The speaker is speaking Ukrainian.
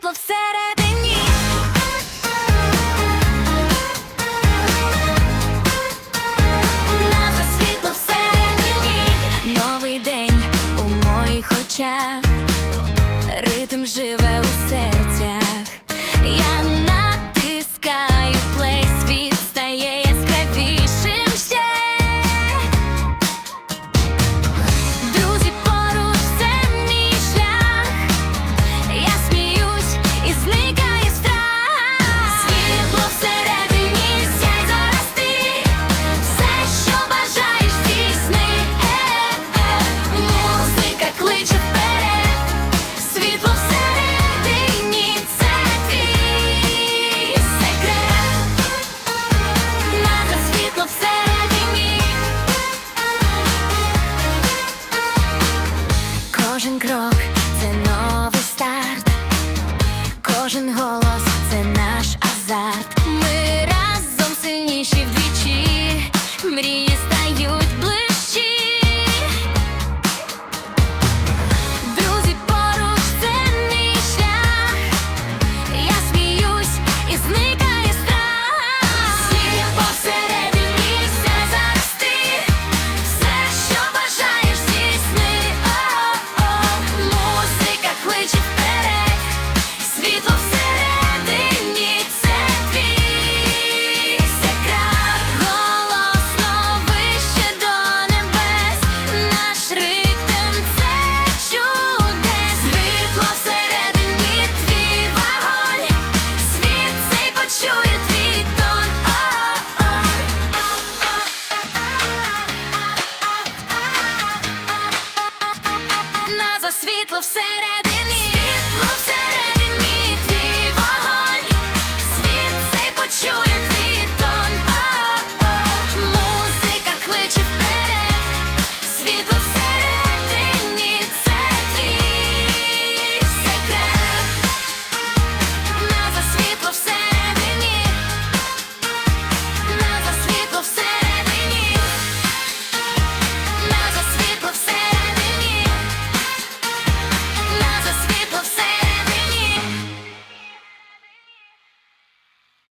тепло всередині. У нас світло всередині. Новий день у моїх очах. Ритм живе у серцях. Я це новий старт, кожен голос це наш азарт. Ми разом сильніші вдвічі, мрії стають ближче. of sad é